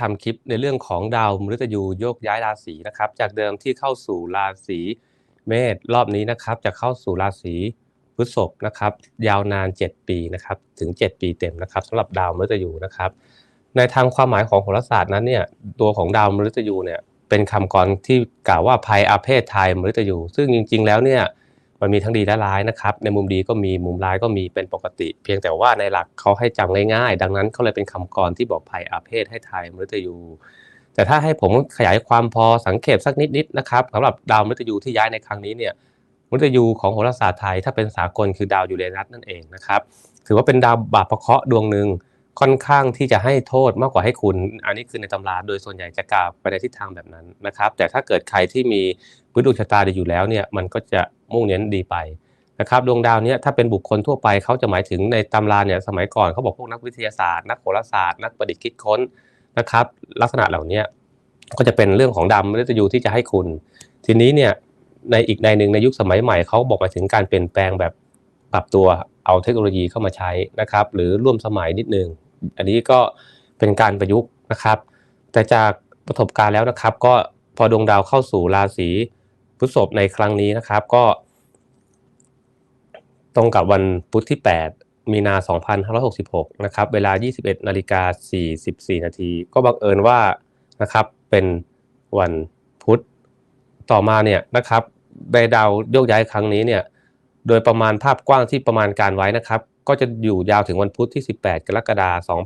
ทำคลิปในเรื่องของดาวมฤตยูโยกย้ายราศีนะครับ จากเดิมที่เข้าสู่ราศีเมษรอบนี้นะครับ จะเข้าสู่ราศีพฤษภนะครับ ยาวนาน 7 ปีนะครับ ถึง 7 ปีเต็มนะครับสำหรับดาวมฤตยูนะครับ ในทางความหมายของโหราศาสตร์นั้นเนี่ยตัวของดาวมฤตยูเนี่ยเป็นคำกรที่กล่าวว่าภัยอาเพศไทยมฤตยู ซึ่งจริง ๆ แล้วเนี่ย มันมีทั้งดีและร้ายนะครับ ในมุมดีก็มีมุมร้ายก็มีเป็นปกติ เพียงแต่ว่าในหลักเขาให้จำง่ายๆ ดังนั้นเขาเลยเป็นคำกรที่บอกภัยอาเพศให้ไทยมฤตยู แต่ถ้าให้ผมขยายความพอสังเกตสักนิดๆนะครับสำหรับดาวมฤตยูที่ย้ายในครั้งนี้เนี่ยมฤตยูของโหราศาสตร์ไทยถ้าเป็นสากลคือดาวยูเรนัสนั่นเองนะครับถือว่าเป็นดาวบาปพระเคราะห์ดวงหนึ่งค่อนข้างที่จะให้โทษมากกว่าให้คุณ อันนี้คือในตำราโดยส่วนใหญ่จะกล่าวไปในทิศทางแบบนั้นนะครับ แต่ถ้าเกิดใครที่มี พื้นดวงชะตาดีอยู่แล้วเนี่ยมันก็จะมุ่งเน้นดีไปนะครับดวงดาวนี้ถ้าเป็นบุคคลทั่วไปเขาจะหมายถึงในตำราเนี่ยสมัยก่อนเขาบอกพวกนักวิทยาศาสตร์ นักโหราศาสตร์นักประดิษฐ์คิดค้นนะครับ ลักษณะเหล่านี้ก็จะเป็นเรื่องของดาวมฤตยูที่จะให้คุณ ทีนี้เนี่ยในอีกในหนึ่งในยุคสมัยใหม่เขาบอกมาถึงการเปลี่ยนแปลงแบบปรับตัวเอาเทคโนโลยีเข้ามาใช้นะครับ หรือร่วมสมัยนิดนึงอันนี้ก็เป็นการประยุกต์นะครับ แต่จากประสบการณ์แล้วนะครับ ก็พอดวงดาวเข้าสู่ราศี พฤษภในครั้งนี้นะครับก็ ตรงกับวันพุธที่ 8 มีนา 2566 นะครับ เวลา 21นาฬิกา44 นาที ก็บังเอิญว่านะครับเป็นวันพุธต่อมาเนี่ยนะครับใบดาวโยกย้ายครั้งนี้เนี่ยโดยประมาณภาพกว้างที่ประมาณการไว้นะครับ ก็จะอยู่ยาวถึงวันพุธที่ 18 กรกฎาคม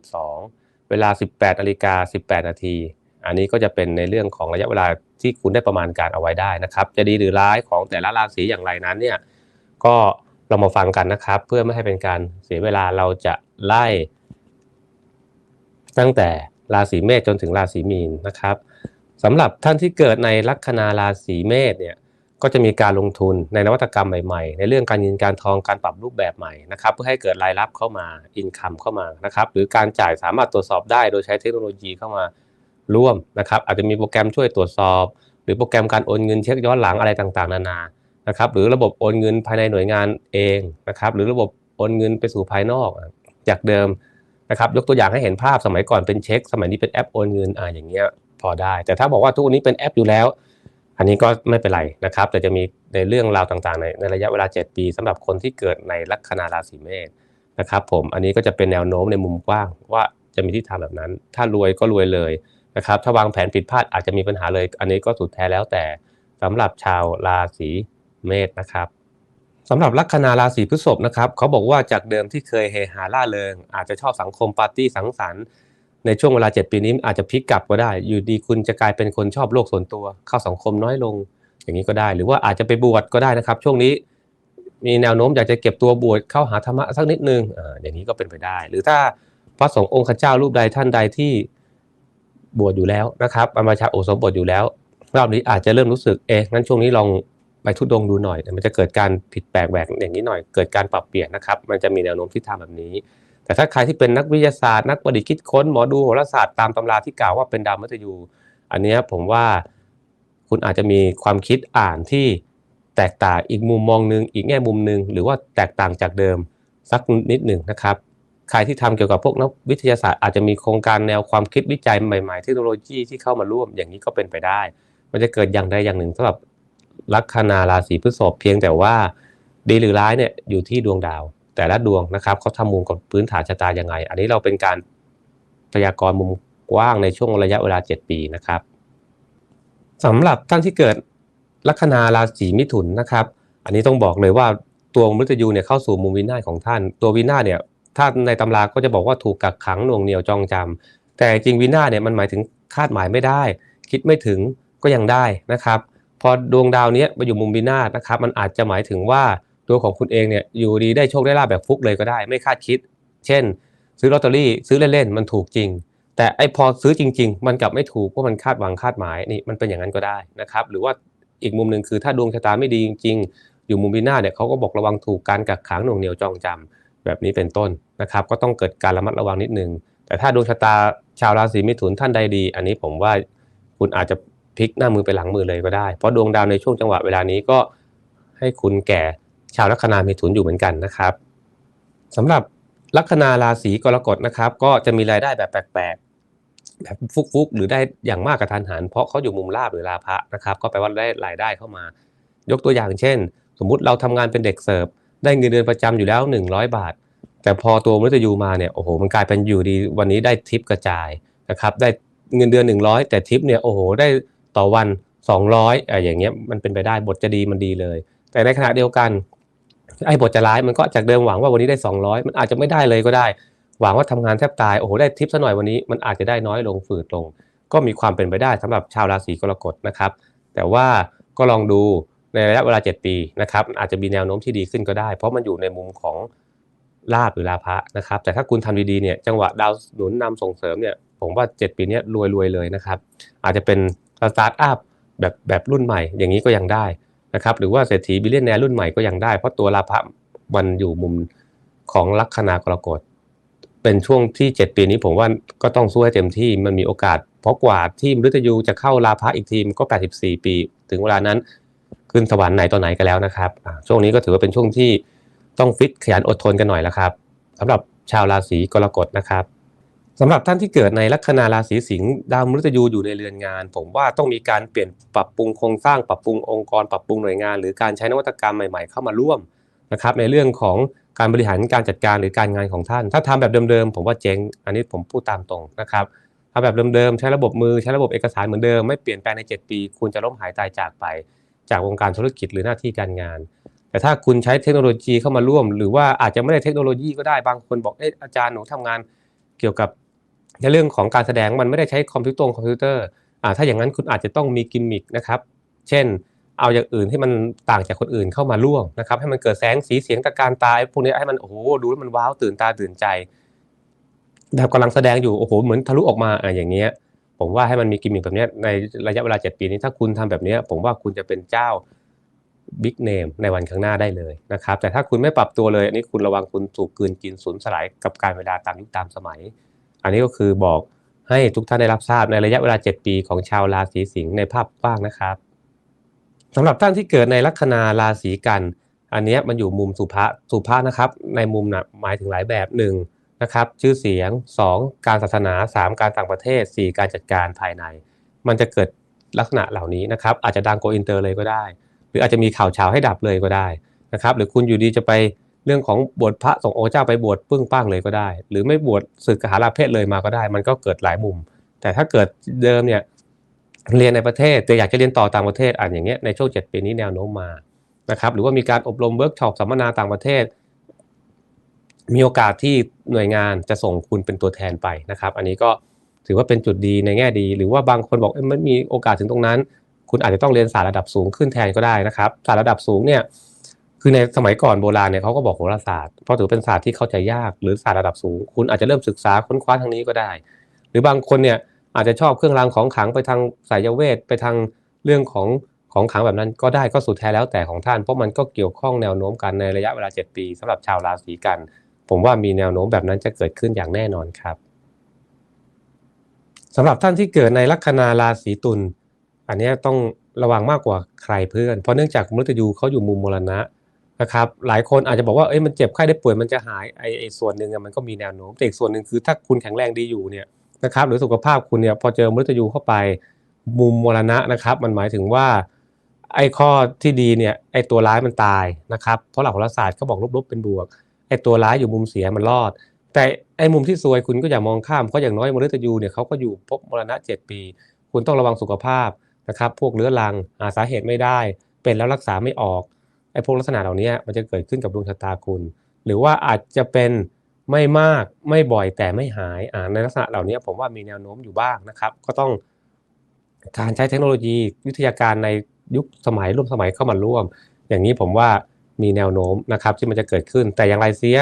2572 เวลา 18นาฬิกา18 นาที อันนี้ก็จะเป็นในเรื่องของระยะเวลาที่คุณได้ประมาณการเอาไว้ได้นะครับ จะดีหรือร้ายของแต่ละราศีอย่างไรนั้นเนี่ยก็เรามาฟังกันนะครับ เพื่อไม่ให้เป็นการเสียเวลาเราจะไล่ ตั้งแต่ราศีเมษจนถึงราศีมีนนะครับสำหรับท่านที่เกิดในลัคนาราศีเมษเนี่ยก็จะมีการลงทุนในนวัตกรรมใหม่ๆ ในเรื่องการเงินการทองการปรับรูปแบบใหม่นะครับเพื่อให้เกิดรายรับเข้ามาอินคัมเข้ามานะครับหรือการจ่ายสามารถตรวจสอบได้โดยใช้เทคโนโลยีเข้ามา ร่วมนะครับ อาจจะมีโปรแกรมช่วยตรวจสอบ หรือโปรแกรมการโอนเงินเช็คย้อนหลังอะไรต่างๆ นานานะครับ หรือระบบโอนเงินภายในหน่วยงานเองนะครับ หรือระบบโอนเงินไปสู่ภายนอกจากเดิมนะครับ ยกตัวอย่างให้เห็นภาพสมัยก่อนเป็นเช็ค สมัยนี้เป็นแอปโอนเงินอ่าอย่างเงี้ยพอได้ แต่ถ้าบอกว่าทุกวันนี้เป็นแอปอยู่แล้ว อันนี้ก็ไม่เป็นไรนะครับ แต่จะมีในเรื่องราวต่างๆ ในในระยะเวลา 7 ปีสำหรับคนที่เกิดในลัคนาราศีเมษนะครับ ผมอันนี้ก็จะเป็นแนวโน้มในมุมกว้างว่าจะมีทิศทางแบบนั้น ถ้ารวยก็รวยเลย นะครับถ้าวางแผนผิดพลาดอาจจะมีปัญหาเลย อันนี้ก็สุดแท้แล้วแต่สำหรับชาวราศีเมษนะครับสำหรับลัคนาราศีพฤษภนะครับเขาบอกว่าจากเดิมที่เคยเฮฮาล่าเริง อาจจะชอบสังคมปาร์ตี้สังสรรค์ในช่วงเวลา 7 ปีนี้อาจจะพลิกกลับก็ได้ อยู่ดีคุณจะกลายเป็นคนชอบโลกส่วนตัว เข้าสังคมน้อยลงอย่างนี้ก็ได้ หรือว่าอาจจะไปบวชก็ได้นะครับ ช่วงนี้มีแนวโน้มอยากจะเก็บตัวบวชเข้าหาธรรมะสักนิดนึงอ่าอย่างนี้ก็เป็นไปได้ หรือถ้าพระสงฆ์องค์ข้าเจ้ารูปใดท่านใดที่ บวชอยู่แล้วนะครับบรรพชาโอสมบทอยู่แล้วรอบนี้อาจจะเริ่มรู้สึกเอ๊ะงั้นช่วงนี้ลองไปทุดงดูหน่อย มันจะเกิดการผิดแปลกแหวกอย่างนี้หน่อย เกิดการปรับเปลี่ยนนะครับ มันจะมีแนวโน้มที่ทำแบบนี้ แต่ถ้าใครที่เป็นนักวิทยาศาสตร์ นักประดิษฐ์คิดค้นหมอดูโหราศาสตร์ตามตำราที่กล่าวว่าเป็นดาวมฤตยู อันนี้ผมว่าคุณอาจจะมีความคิดอ่านที่แตกต่างอีกมุมมองหนึ่งอีกแง่มุมหนึ่งหรือว่าแตกต่างจากเดิมสักนิดหนึ่งนะครับ ใครที่ทำเกี่ยวกับพวกนักวิทยาศาสตร์อาจจะมีโครงการแนวความคิดวิจัยใหม่ๆเทคโนโลยีที่เข้ามาร่วมอย่างนี้ก็เป็นไปได้ มันจะเกิดอย่างใดอย่างหนึ่งสำหรับลัคนาราศีพฤษภเพียงแต่ว่า ดีหรือร้ายเนี่ยอยู่ที่ดวงดาว แต่ละดวงนะครับเขาทำมุมกับพื้นฐานชะตายังไง อันนี้เราเป็นการพยากรณ์มุมกว้างในช่วงระยะเวลา 7 ปีนะครับสำหรับท่านที่เกิดลัคนาราศีมิถุนนะครับ อันนี้ต้องบอกเลยว่าตัวมฤตยูเนี่ยเข้าสู่มุมวินาศของท่าน ตัววินาศเนี่ย ถ้าในตำราก็จะบอกว่าถูกกักขังหน่วงเหนียวจองจำแต่จริงวินาเนี่ยมันหมายถึงคาดหมายไม่ได้ คิดไม่ถึงก็ยังได้นะครับ พอดวงดาวนี้มาอยู่มุมวินาศนะครับ มันอาจจะหมายถึงว่าตัวของคุณเองเนี่ยอยู่ดีได้โชคได้ลาบแบบฟุกเลยก็ได้ ไม่คาดคิด เช่น ซื้อลอตเตอรี่ซื้อเล่นๆมันถูกจริง แต่ไอพอซื้อจริง ๆ มันกลับไม่ถูกเพราะมันคาดหวังคาดหมายนี่มันเป็นอย่างนั้นก็ได้นะครับหรือว่าอีกมุมหนึ่งคือถ้าดวงชะตาไม่ดีจริง ๆ อยู่มุมวินาศเนี่ยเขาก็บอกระวังถูกการกักขังหน่วงเหนียวจองจำ แบบนี้เป็นต้นนะครับ ก็ต้องเกิดการระมัดระวังนิดนึง แต่ถ้าดวงชะตาชาวราศีมิถุนท่านใดดี อันนี้ผมว่าคุณอาจจะพลิกหน้ามือไปหลังมือเลยก็ได้ เพราะดวงดาวในช่วงจังหวะเวลานี้ก็ให้คุณแก่ชาวลัคนามีถุนอยู่เหมือนกันนะครับสำหรับลัคนาราศีกรกฎนะครับ ก็จะมีรายได้แบบแปลกๆแบบฟุกๆ หรือได้อย่างมากกระทันหันเพราะเขาอยู่มุมราบหรือราพะนะครับ ก็แปลว่าได้รายได้เข้ามายกตัวอย่างเช่น สมมุติเราทำงานเป็นเด็กเสิร์ฟ ได้เงินเดือนประจำอยู่แล้ว 100 บาท แต่พอตัวมฤตยูมาเนี่ยโอ้โหมันกลายเป็นอยู่ดีวันนี้ได้ทิปกระจายนะครับได้เงินเดือน 100 แต่ทิปเนี่ยโอ้โหได้ต่อวัน 200อะอย่างเงี้ยมันเป็นไปได้บทจะดีมันดีเลย แต่ในขณะเดียวกันไอ้บทจะร้ายมันก็จากเดิมหวังว่าวันนี้ได้ 200 มันอาจจะไม่ได้เลยก็ได้ หวังว่าทำงานแทบตายโอ้โหได้ทิปซะหน่อยวันนี้มันอาจจะได้น้อยลงฝืดลง ก็มีความเป็นไปได้สำหรับชาวราศีกรกฎนะครับ แต่ว่าก็ลองดู ในระยะเวลา 7 ปีนะครับอาจจะมีแนวโน้มที่ดีขึ้นก็ได้ เพราะมันอยู่ในมุมของลาบหรือลาภะนะครับ แต่ถ้าคุณทำดีๆเนี่ยจังหวะดาวหนุนนำส่งเสริมเนี่ยผมว่า 7 ปีนี้รวยรวยเลยนะครับ อาจจะเป็นสตาร์ทอัพแบบแบบรุ่นใหม่อย่างนี้ก็ยังได้นะครับหรือว่าเศรษฐีบิลเลียนแนรุ่นใหม่ก็ยังได้ เพราะตัวลาภะมันอยู่มุมของลัคนากรกฎเป็นช่วงที่ 7 ปีนี้ผมว่าก็ต้องสู้ให้เต็มที่มันมีโอกาส เพราะกว่าที่มฤตยูจะเข้าลาภะอีกทีมก็ 84 ปี ถึงเวลานั้น ขึ้นสวรรค์ไหนต่อไหนกันแล้วนะครับ ช่วงนี้ก็ถือว่าเป็นช่วงที่ต้องฟิตขยันอดทนกันหน่อยแล้วครับสำหรับชาวราศีกรกฎนะครับสำหรับท่านที่เกิดในลัคนาราศีสิงห์ดาวมฤตยูอยู่ในเรือนงาน ผมว่าต้องมีการเปลี่ยนปรับปรุงโครงสร้างปรับปรุงองค์กรปรับปรุงหน่วยงาน หรือการใช้นวัตกรรมใหม่ๆ เข้ามาร่วมนะครับในเรื่องของการบริหารการจัดการหรือการงานของท่าน ถ้าทำแบบเดิมๆผมว่าเจ๊งอันนี้ผมพูดตามตรงนะครับทำแบบเดิมๆใช้ระบบมือใช้ระบบเอกสารเหมือนเดิมไม่เปลี่ยนแปลงใน 7 ปี คุณจะล้มหายตายจากไป จากวงการธุรกิจหรือหน้าที่การงาน แต่ถ้าคุณใช้เทคโนโลยีเข้ามาร่วม หรือว่าอาจจะไม่ได้เทคโนโลยีก็ได้บางคนบอกเอออาจารย์หนูทำงานเกี่ยวกับในเรื่องของการแสดงมันไม่ได้ใช้คอมพิวเตอร์คอมพิวเตอร์อ่าถ้าอย่างนั้นคุณอาจจะต้องมีกิมมิคนะครับ เช่น เอาอย่างอื่นที่มันต่างจากคนอื่นเข้ามาร่วมนะครับ ให้มันเกิดแสงสีเสียงตะการตาพวกนี้ให้มันโอ้โหดูแล้วมันว้าวตื่นตาตื่นใจแบบกำลังแสดงอยู่โอ้โหเหมือนทะลุออกมาอ่าอย่างเงี้ย ผมว่าให้มันมีกิมมิคแบบนี้ในระยะเวลา 7 ปีนี้ถ้าคุณทำแบบนี้ผมว่าคุณจะเป็นเจ้าบิ๊กเนมในวันข้างหน้าได้เลยนะครับ แต่ถ้าคุณไม่ปรับตัวเลยอันนี้คุณระวังคุณถูกกืนกินสูญสลายกับการเวลาตามยุคตามสมัย อันนี้ก็คือบอกให้ทุกท่านได้รับทราบในระยะเวลา 7 ปีของชาวราศีสิงห์ในภาพกว้างนะครับสำหรับท่านที่เกิดในลัคนาราศีกัน อันนี้มันอยู่มุมสุภาสุภานะครับ ในมุมนะหมายถึงหลายแบบหนึ่ง นะครับชื่อเสียง 2 การศาสนา 3 การต่างประเทศ 4 การจัดการภายใน มันจะเกิดลักษณะเหล่านี้นะครับอาจจะดังโกอินเตอร์เลยก็ได้ หรืออาจจะมีข่าวเช้าให้ดับเลยก็ได้นะครับหรือคุณอยู่ดีจะไปเรื่องของบวชพระส่งโอเจ้าไปบวชปึ้งป้างเลยก็ได้ หรือไม่บวชศึกกหาลาเพศเลยมาก็ได้ มันก็เกิดหลายมุม แต่ถ้าเกิดเดิมเนี่ยเรียนในประเทศแต่อยากจะเรียนต่อต่างประเทศอ่านอย่างเงี้ยในช่วง7ปีนี้แนวโน้มมานะครับหรือว่ามีการอบรมเวิร์กช็อปสัมมนาต่างประเทศ มีโอกาสที่หน่วยงานจะส่งคุณเป็นตัวแทนไปนะครับ อันนี้ก็ถือว่าเป็นจุดดีในแง่ดี หรือว่าบางคนบอกมันมีโอกาสถึงตรงนั้น คุณอาจจะต้องเรียนศาสตร์ระดับสูงขึ้นแทนก็ได้นะครับศาสตร์ระดับสูงเนี่ยคือในสมัยก่อนโบราณเนี่ยเขาก็บอกโหราศาสตร์เพราะถือเป็นศาสตร์ที่เข้าใจยากหรือศาสตร์ระดับสูง คุณอาจจะเริ่มศึกษาค้นคว้าทางนี้ก็ได้ หรือบางคนเนี่ยอาจจะชอบเครื่องรางของขลังไปทางสายเวทไปทางเรื่องของของขลังแบบนั้นก็ได้ก็สุดแท้แล้วแต่ของท่าน เพราะมันก็เกี่ยวข้องแนวโน้มกันในระยะเวลา 7 ปีสำหรับชาวราศีกัน ผมว่ามีแนวโน้มแบบนั้นจะเกิดขึ้นอย่างแน่นอนครับสำหรับท่านที่เกิดในลัคนาราศีตุลอันนี้ต้องระวังมากกว่าใครเพื่อน เพราะเนื่องจากมฤตยูเขาอยู่มุมมรณะนะครับ หลายคนอาจจะบอกว่าเอ้ยมันเจ็บไข้ได้ป่วยมันจะหายไอไอส่วนหนึ่งมันก็มีแนวโน้มแต่อีกส่วนหนึ่งคือถ้าคุณแข็งแรงดีอยู่เนี่ยนะครับหรือสุขภาพคุณเนี่ยพอเจอมฤตยูเข้าไปมุมมรณะนะครับ มันหมายถึงว่าไอ้ข้อที่ดีเนี่ยไอ้ตัวร้ายมันตายนะครับ เพราะหลักโหราศาสตร์เขาบอกลบๆเป็นบวก ไอ้ตัวร้ายอยู่มุมเสียมันรอด แต่ไอ้มุมที่ซวยคุณก็อย่ามองข้ามเพราะอย่างน้อยมฤตยูเนี่ยเขาก็อยู่พบมรณะ 7 ปี คุณต้องระวังสุขภาพนะครับ พวกเรื้อรังหาสาเหตุไม่ได้ เป็นแล้วรักษาไม่ออกไอ้พวกลักษณะเหล่านี้มันจะเกิดขึ้นกับดวงชะตาคุณ หรือว่าอาจจะเป็นไม่มากไม่บ่อยแต่ไม่หายอ่าในลักษณะเหล่านี้ผมว่ามีแนวโน้มอยู่บ้างนะครับ ก็ต้องการใช้เทคโนโลยีวิทยาการในยุคสมัยร่วมสมัยเข้ามาร่วม อย่างนี้ผมว่า มีแนวโน้มนะครับที่มันจะเกิดขึ้น แต่อย่างไรเสีย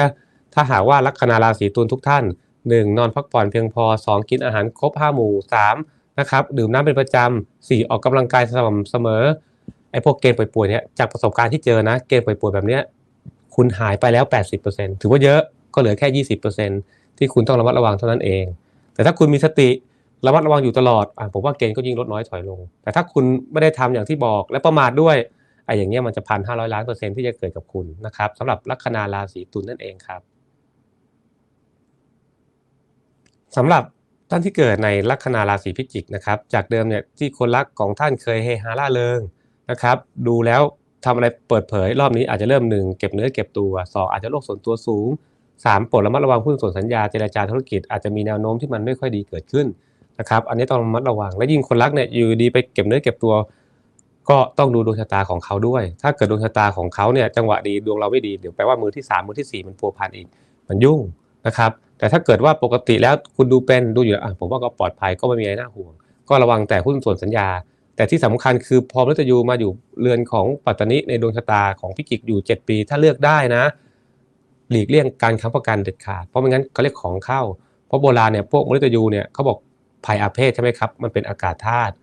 ถ้าหากว่าลัคนาราศีตุลทุกท่าน 1. นอนพักผ่อนเพียงพอ 2. กินอาหารครบ5หมู่ 3. นะครับดื่มน้ำเป็นประจำ 4. ออกกำลังกายสม่ำเสมอไอ้พวกเกณฑ์ป่วยๆเนี่ยจากประสบการณ์ที่เจอนะ เกณฑ์ป่วยๆแบบเนี้ยคุณหายไปแล้ว 80%ถือว่าเยอะก็เหลือแค่ 20%ที่คุณต้องระมัดระวังเท่านั้นเอง แต่ถ้าคุณมีสติระมัดระวังอยู่ตลอดอผมว่าเกณฑ์ก็ยิ่งลดน้อยถอยลง แต่ถ้าคุณไม่ได้ทำอย่างที่บอกและประมาทด้วย อ้อย่างเงี้ยมันจะพันห้าร้อยล้านเปอร์เซ็นที่จะเกิดกับคุณนะครับสำหรับลัคนาราศีตุลนั่นเองครับสำหรับท่านที่เกิดในลัคนาราศีพิจิกนะครับ จากเดิมเนี่ยที่คนรักของท่านเคยเฮฮาล่าเริงนะครับ ดูแล้วทำอะไรเปิดเผย รอบนี้อาจจะเริ่มหนึ่งเก็บเนื้อเก็บตัวสองอาจจะโลกส่วนตัวสูงสามโปรดระมัดระวังหุ้นส่วนสัญญาเจรจาธุรกิจอาจจะมีแนวโน้มที่มันไม่ค่อยดีเกิดขึ้นนะครับ อันนี้ต้องระมัดระวังและยิ่งคนรักเนี่ยอยู่ดีไปเก็บเนื้อเก็บตัว ก็ต้องดูดวงชะตาของเขาด้วย ถ้าเกิดดวงชะตาของเขาเนี่ยจังหวะดีดวงเราไม่ดีเดี๋ยวแปลว่ามือที่สามมือที่สี่มันพัวพันอีกมันยุ่งนะครับ แต่ถ้าเกิดว่าปกติแล้วคุณดูเป็นดูอยู่อะผมว่าก็ปลอดภัยก็ไม่มีอะไรน่าห่วง ก็ระวังแต่หุ้นส่วนสัญญา แต่ที่สำคัญคือพอมฤตยูมาอยู่เรือนของปัตตานิในดวงชะตาของพิจิกอยู่ 7 ปี ถ้าเลือกได้นะ หลีกเลี่ยงการค้ำประกันเด็ดขาดเพราะไม่งั้นเขาเรียกของเข้า เพราะโบราณเนี่ยพวกมฤตยูเนี่ยเขาบอกภัยอาเพศใช่ไหมครับมันเป็นอากาศธาตุ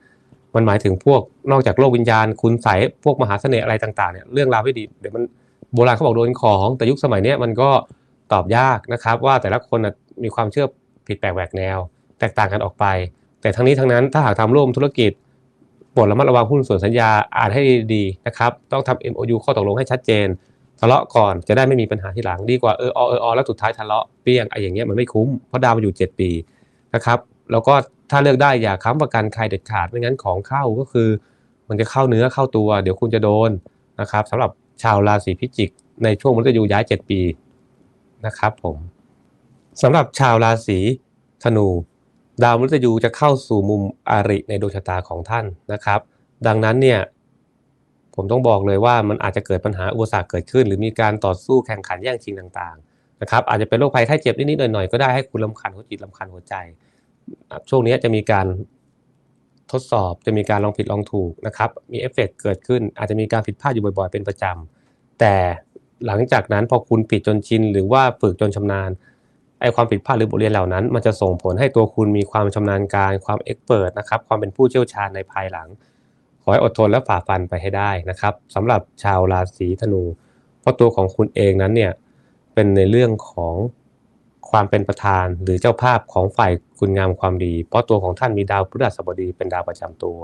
มันหมายถึงพวกนอกจากโลกวิญญาณ คุณใสพวกมหาเสน่ห์อะไรต่างๆเนี่ยเรื่องราวไม่ดีเดี๋ยวมันโบราณเขาบอกโดนของแต่ยุคสมัยเนี้ยมันก็ตอบยากนะครับ ว่าแต่ละคนมีความเชื่อผิดแปลกแหวกแนว แตกต่างกันออกไป แต่ทั้งนี้ทั้งนั้นถ้าหากทำร่วมธุรกิจโปรดระมัดระวังหุ้นส่วนสัญญาอ่านให้ดีๆนะครับต้องทำ MOU ข้อตกลงให้ชัดเจนทะเลาะก่อนจะได้ไม่มีปัญหาที่หลังดีกว่าเอออเอออแล้วสุดท้ายทะเลาะเปี้ยงไอ้อย่างเงี้ยมันไม่คุ้มเพราะดาวมาอยู่ 7 ปีนะครับแล้วก็ ถ้าเลือกได้อย่าค้ำประกันใครเด็ดขาดไม่งั้นของเข้าก็คือ มันจะเข้าเนื้อเข้าตัว เดี๋ยวคุณจะโดนนะครับสำหรับชาวราศีพิจิก ในช่วงมฤตยูย้าย 7 ปีนะครับผมสำหรับชาวราศีธนู ดาวมฤตยูจะเข้าสู่มุมอาริในดวงชะตาของท่านนะครับ ดังนั้นเนี่ยผมต้องบอกเลยว่ามันอาจจะเกิดปัญหาอุปสรรคเกิดขึ้น หรือมีการต่อสู้แข่งขันแย่งชิงต่างๆนะครับอาจจะเป็นโรคภัยไข้เจ็บนิดๆหน่อยๆก็ได้ให้คุณลำคันหัวจิตลำคันหัวใจ ช่วงนี้จะมีการทดสอบจะมีการลองผิดลองถูกนะครับมีเอฟเฟกต์เกิดขึ้น อาจจะมีการผิดพลาดอยู่บ่อยๆ เป็นประจำแต่หลังจากนั้นพอคุณผิดจนชินหรือว่าฝึกจนชำนาญไอความผิดพลาดหรือบทเรียนเหล่านั้น มันจะส่งผลให้ตัวคุณมีความชำนาญการความเอ็กเปิดนะครับความเป็นผู้เชี่ยวชาญในภายหลัง ขอให้อดทนและฝ่าฟันไปให้ได้นะครับสำหรับชาวราศีธนู เพราะตัวของคุณเองนั้นเนี่ยเป็นในเรื่องของ ความเป็นประธานหรือเจ้าภาพของฝ่ายคุณงามความดี เพราะตัวของท่านมีดาวพฤหัสบดีเป็นดาวประจำตัว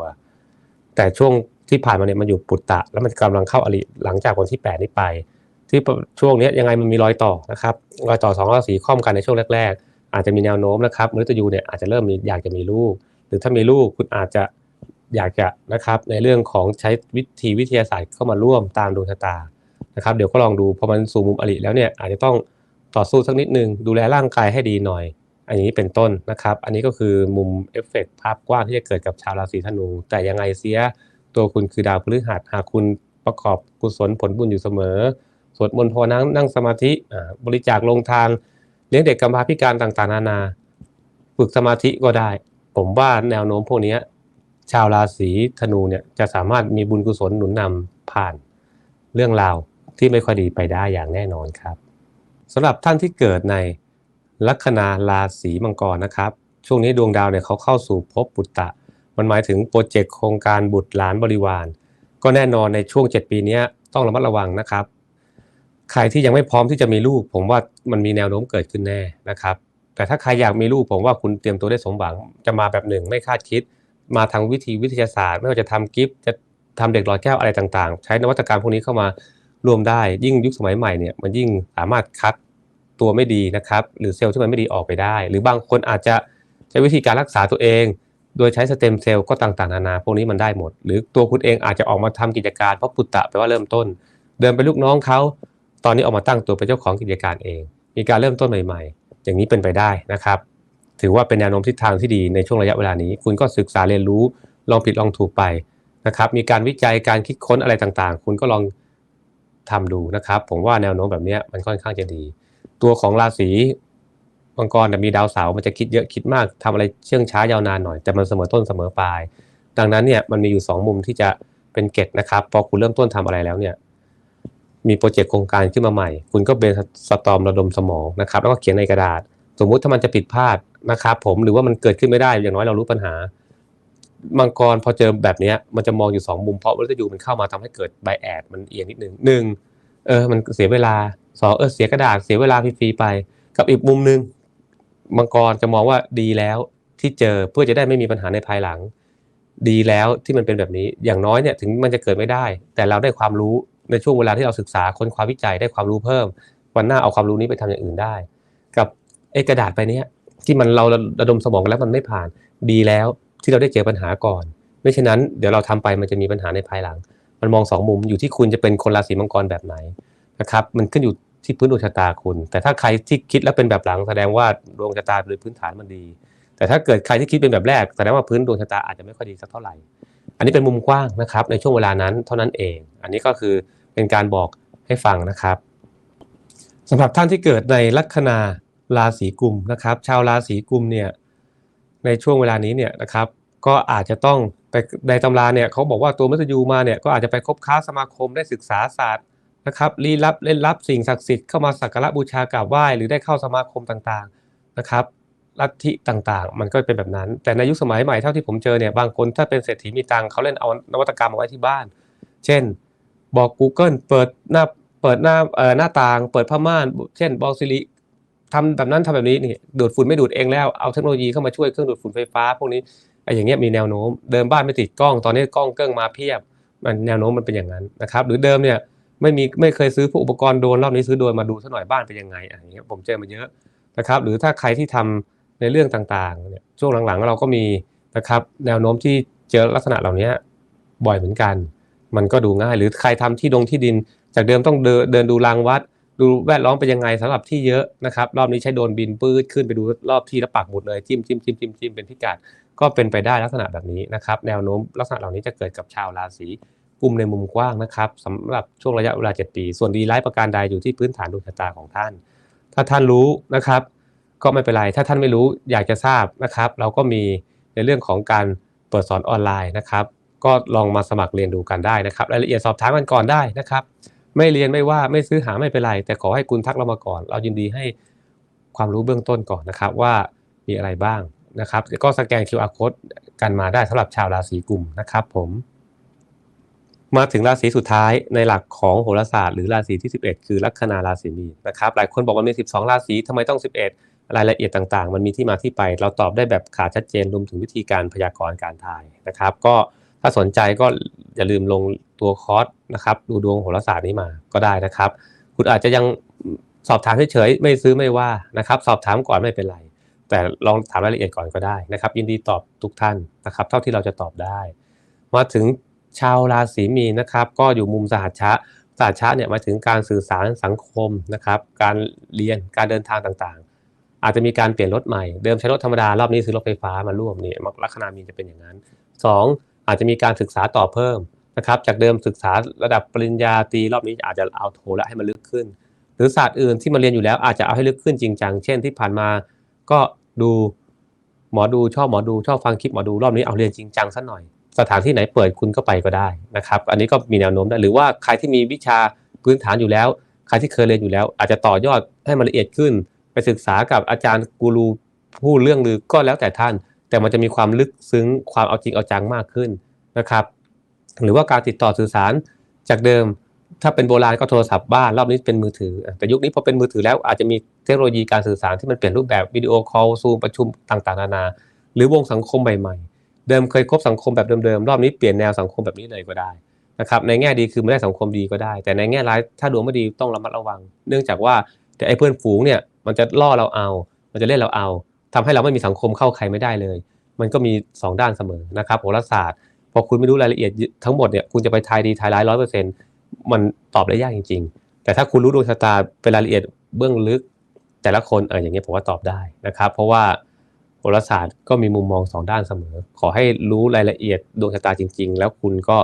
แต่ช่วงที่ผ่านมาเนี่ยมันอยู่ปุตตะ แล้วมันกำลังเข้าอริหลังจากวันที่ 8 นี้ไป ที่ช่วงนี้ยังไงมันมีรอยต่อนะครับรอยต่อสองราศีข้อมกันในช่วงแรก ๆ อาจจะมีแนวโน้มนะครับมฤตยูเนี่ยอาจจะเริ่มมีอยากจะมีลูก หรือถ้ามีลูกคุณอาจจะอยากจะนะครับในเรื่องของใช้วิธีวิทยาศาสตร์เข้ามาร่วมตามดวงชะตานะครับ เดี๋ยวก็ลองดูพอมันสู่มุมอริแล้วเนี่ยอาจจะต้อง ต่อสู้สักนิดนึง ดูแลร่างกายให้ดีหน่อย อันนี้เป็นต้นนะครับ อันนี้ก็คือมุมเอฟเฟกภาพกว้างที่จะเกิดกับชาวราศีธนู แต่ยังไงเสียตัวคุณคือดาวพฤหัสหากคุณประกอบกุศลผลบุญอยู่เสมอสวดมนต์ภาวนานั่งสมาธิบริจาคลงทานเลี้ยงเด็กกำพร้าพิการต่างๆ นานาฝึกสมาธิก็ได้ ผมว่าแนวโน้มพวกนี้ชาวราศีธนูเนี่ยจะสามารถมีบุญกุศลหนุนนำผ่านเรื่องราวที่ไม่ค่อยดีไปได้อย่างแน่นอนครับ สำหรับท่านที่เกิดในลัคนาราศีมังกรนะครับ ช่วงนี้ดวงดาวเนี่ยเขาเข้าสู่ภพปุตตะ มันหมายถึงโปรเจกต์โครงการบุตรหลานบริวาร ก็แน่นอนในช่วง 7 ปีนี้ต้องระมัดระวังนะครับ ใครที่ยังไม่พร้อมที่จะมีลูก ผมว่ามันมีแนวโน้มเกิดขึ้นแน่นะครับ แต่ถ้าใครอยากมีลูกผมว่าคุณเตรียมตัวได้สมหวังจะมาแบบหนึ่งไม่คาดคิด มาทางวิธีวิทยาศาสตร์ ไม่ว่าจะทำกิฟต์จะทำเด็กหลอดแก้วอะไรต่างๆ ใช้นวัตกรรมพวกนี้เข้ามา ร่วมได้ยิ่งยุคสมัยใหม่เนี่ยมันยิ่งสามารถคัดตัวไม่ดีนะครับ หรือเซลล์ที่มันไม่ดีออกไปได้ หรือบางคนอาจจะใช้วิธีการรักษาตัวเอง โดยใช้สเต็มเซลล์ก็ต่างๆนานาพวกนี้มันได้หมด หรือตัวคุณเองอาจจะออกมาทำกิจการเพราะปุตตะแปลว่าเริ่มต้น เดินเป็นลูกน้องเขาตอนนี้ออกมาตั้งตัวเป็นเจ้าของกิจการเอง มีการเริ่มต้นใหม่ ๆ อย่างนี้เป็นไปได้นะครับ ถือว่าเป็นแนวโน้มทิศทางที่ดีในช่วงระยะเวลานี้ คุณก็ศึกษาเรียนรู้ลองผิดลองถูกไปนะครับมีการวิจัยการคิดค้นอะไรต่างๆ คุณก็ลอง ทำดูนะครับ ผมว่าแนวโน้มแบบนี้มันค่อนข้างจะดี ตัวของราศีมังกรมีดาวเสาร์มันจะคิดเยอะคิดมากทำอะไรเชื่องช้ายาวนานหน่อยแต่มันเสมอต้นเสมอปลาย ดังนั้นเนี่ยมันมีอยู่ 2 มุมที่จะเป็นเกตนะครับพอคุณเริ่มต้นทำอะไรแล้วเนี่ยมีโปรเจกต์โครงการขึ้นมาใหม่ คุณก็เบนสตอมระดมสมองนะครับแล้วก็เขียนในกระดาษ สมมุติถ้ามันจะผิดพลาดนะครับผมหรือว่ามันเกิดขึ้นไม่ได้อย่างน้อยเรารู้ปัญหา มังกรพอเจอแบบนี้มันจะมองอยู่ 2 มุมเพราะวัตถุมันเข้ามาทำให้เกิดไบแอดมันเอียงนิดนึงหนึ่งเออมันเสียเวลาสองเออเสียกระดาษเสียเวลาฟรีๆไป กับอีกมุมหนึ่งมังกรจะมองว่าดีแล้วที่เจอเพื่อจะได้ไม่มีปัญหาในภายหลัง ดีแล้วที่มันเป็นแบบนี้อย่างน้อยเนี่ยถึงมันจะเกิดไม่ได้ แต่เราได้ความรู้ในช่วงเวลาที่เราศึกษาค้นคว้าวิจัยได้ความรู้เพิ่ม วันหน้าเอาความรู้นี้ไปทำอย่างอื่นได้ กับไอ้กระดาษไปเนี้ยที่มันเราระดมสมองแล้วมันไม่ผ่านดีแล้ว ที่เราได้เจอปัญหาก่อน ไม่เช่นนั้นเดี๋ยวเราทำไปมันจะมีปัญหาในภายหลัง มันมองสองมุมอยู่ที่คุณจะเป็นคนราศีมังกรแบบไหนนะครับมันขึ้นอยู่ที่พื้นดวงชะตาคุณ แต่ถ้าใครที่คิดแล้วเป็นแบบหลังแสดงว่าดวงชะตาโดยพื้นฐานมันดี แต่ถ้าเกิดใครที่คิดเป็นแบบแรกแสดงว่าพื้นดวงชะตาอาจจะไม่ค่อยดีสักเท่าไหร่ อันนี้เป็นมุมกว้างนะครับในช่วงเวลานั้นเท่านั้นเอง อันนี้ก็คือเป็นการบอกให้ฟังนะครับสำหรับท่านที่เกิดในลัคนาราศีกุมนะครับ ชาวราศีกุมเนี่ย ในช่วงเวลานี้เนี่ยนะครับก็อาจจะต้องไปในตำราเนี่ยเขาบอกว่าตัวมัตยูมาเนี่ยก็อาจจะไปคบค้าสมาคมได้ศึกษาศาสตร์นะครับลี้ลับเล่นลับสิ่งศักดิ์สิทธิ์เข้ามาสักการะบูชากราบไหว้หรือได้เข้าสมาคมต่างๆนะครับลัทธิต่างๆ มันก็เป็นแบบนั้น แต่ในยุคสมัยใหม่เท่าที่ผมเจอเนี่ยบางคนถ้าเป็นเศรษฐีมีตังเขาเล่นเอานวัตกรรมมาไว้ที่บ้าน เช่น บอก Google เปิดหน้าเปิดหน้าเอ่อหน้าต่าง เปิดผ้าม่าน เช่นบอกซิริ ทำแบบนั้นทำแบบนี้นี่ดูดฝุ่นไม่ดูดเองแล้วเอาเทคโนโลยีเข้ามาช่วยเครื่องดูดฝุ่นไฟฟ้า พวกนี้ไอ้อย่างเงี้ยมีแนวโน้ม เดิมบ้านไม่ติดกล้องตอนนี้กล้องเกิ้งมาเพียบ มันแนวโน้มมันเป็นอย่างนั้นนะครับ หรือเดิมเนี่ยไม่มีไม่เคยซื้อพวกอุปกรณ์โดนรอบนี้ซื้อโดรนมาดูซะหน่อยบ้านเป็นยังไงอะอย่างเงี้ยผมเจอมาเยอะนะครับ หรือถ้าใครที่ทำในเรื่องต่างๆเนี่ยช่วงหลังๆเราก็มีนะครับ แนวโน้มที่เจอลักษณะเหล่านี้บ่อยเหมือนกัน มันก็ดูง่าย หรือใครทำที่ดงที่ดิน จากเดิมต้องเดินเดินดูรางวัด ดูแวดล้อมเป็นยังไงสำหรับที่เยอะนะครับ รอบนี้ใช้โดนบินปื้ดขึ้นไปดูรอบที่แล้วปักหมุดเลยจิ้มจิ้มจิ้มจิ้มจิ้มเป็นพิกัดก็เป็นไปได้ลักษณะแบบนี้นะครับ แนวโน้มลักษณะเหล่านี้จะเกิดกับชาวราศีกุมในมุมกว้างนะครับสำหรับช่วงระยะเวลา 7 ปี ส่วนดีไลฟ์ประการใดอยู่ที่พื้นฐานดวงชะตาของท่าน ถ้าท่านรู้นะครับ ก็ไม่เป็นไร ถ้าท่านไม่รู้อยากจะทราบนะครับ เราก็มีในเรื่องของการเปิดสอนออนไลน์นะครับ ก็ลองมาสมัครเรียนดูกันได้นะครับ รายละเอียดสอบถามกันก่อนได้นะครับ ไม่เรียนไม่ว่าไม่ซื้อหาไม่เป็นไร แต่ขอให้คุณทักเรามาก่อน เรายินดีให้ความรู้เบื้องต้นก่อนนะครับ ว่ามีอะไรบ้างนะครับก็สแกน QR code กันมาได้สำหรับชาวราศีกลุ่มนะครับผม มาถึงราศีสุดท้ายในหลักของโหราศาสตร์หรือราศีที่ 11 คือลัคนาราศีมีนนะครับหลายคนบอกว่ามี 12 ราศีทำไมต้อง 11 รายละเอียดต่างๆ มันมีที่มาที่ไป เราตอบได้แบบขาดชัดเจนรวมถึงวิธีการพยากรณ์การทายนะครับ ก็ ถ้าสนใจก็อย่าลืมลงตัวคอร์สนะครับ ดูดวงโหราศาสตร์นี้มาก็ได้นะครับ คุณอาจจะยังสอบถามเฉยๆไม่ซื้อไม่ว่านะครับ สอบถามก่อนไม่เป็นไร แต่ลองถามรายละเอียดก่อนก็ได้นะครับ ยินดีตอบทุกท่านนะครับ เท่าที่เราจะตอบได้ มาถึงชาวราศีมีนนะครับ ก็อยู่มุมสหัชชะสหัชชะเนี่ยมาถึงการสื่อสารสังคมนะครับ การเรียนการเดินทางต่างๆ อาจจะมีการเปลี่ยนรถใหม่เดิมใช้รถธรรมดารอบนี้ซื้อรถไฟฟ้ามาร่วมนี่ลัคนามีนจะเป็นอย่างนั้นส อาจจะมีการศึกษาต่อเพิ่มนะครับ จากเดิมศึกษาระดับปริญญาตรีรอบนี้อาจจะเอาโทและให้มันลึกขึ้น หรือศาสตร์อื่นที่มาเรียนอยู่แล้วอาจจะเอาให้ลึกขึ้นจริงจังเช่นที่ผ่านมาก็ดูหมอดูชอบหมอดูชอบฟังคลิปหมอดูรอบนี้เอาเรียนจริงจังสักหน่อย สถานที่ไหนเปิดคุณก็ไปก็ได้นะครับ อันนี้ก็มีแนวโน้มได้หรือว่าใครที่มีวิชาพื้นฐานอยู่แล้ว ใครที่เคยเรียนอยู่แล้ว อาจจะต่อยอดให้มันละเอียดขึ้น ไปศึกษากับอาจารย์กูรูพูดเรื่องลือก็แล้วแต่ท่าน แต่มันจะมีความลึกซึ้งความเอาจริงเอาจังมากขึ้นนะครับ หรือว่าการติดต่อสื่อสารจากเดิม ถ้าเป็นโบราณก็โทรศัพท์บ้านรอบนี้เป็นมือถือ แต่ยุคนี้พอเป็นมือถือแล้วอาจจะมีเทคโนโลยีการสื่อสารที่มันเปลี่ยนรูปแบบวิดีโอคอลซูมประชุมต่างๆนานา หรือวงสังคมใหม่ๆ เดิมเคยคบสังคมแบบเดิมๆรอบนี้เปลี่ยนแนวสังคมแบบนี้เลยก็ได้นะครับในแง่ดีคือไม่ได้สังคมดีก็ได้ แต่ในแง่ร้ายถ้าดวงไม่ดีต้องระมัดระวัง เนื่องจากว่าแต่ไอ้เพื่อนฝูงเนี่ยมันจะล่อเราเอา มันจะเล่นเราเอา ทำให้เราไม่มีสังคมเข้าใครไม่ได้เลย มันก็มี 2 ด้านเสมอนะครับโหราศาสตร์ พอคุณไม่รู้รายละเอียดทั้งหมดเนี่ยคุณจะไปทายดีทายร้ายร้อยเปอร์เซ็นต์มันตอบได้ยากจริง ๆ แต่ถ้าคุณรู้ดวงชะตาเป็นรายละเอียดเบื้องลึก แต่ละคนเอออย่างเงี้ยผมว่าตอบได้นะครับ เพราะว่าโหราศาสตร์ก็มีมุมมองสองด้านเสมอ ขอให้รู้รายละเอียดดวงชะตาจริง ๆ แล้วคุณก็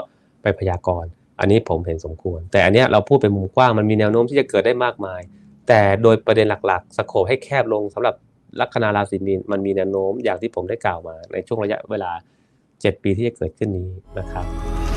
ไปพยากรณ์อันนี้ผมเห็นสมควร แต่อันเนี้ยเราพูดเป็นมุมกว้างมันมีแนวโน้มที่จะเกิดได้มากมาย แต่โดยประเด็นหลักๆสโคปให้แคบลงสำหรับ ลัคนาราศีมีนมันมีแนวโน้มอย่างที่ผมได้กล่าวมาในช่วงระยะเวลา 7 ปีที่จะเกิดขึ้นนี้นะครับ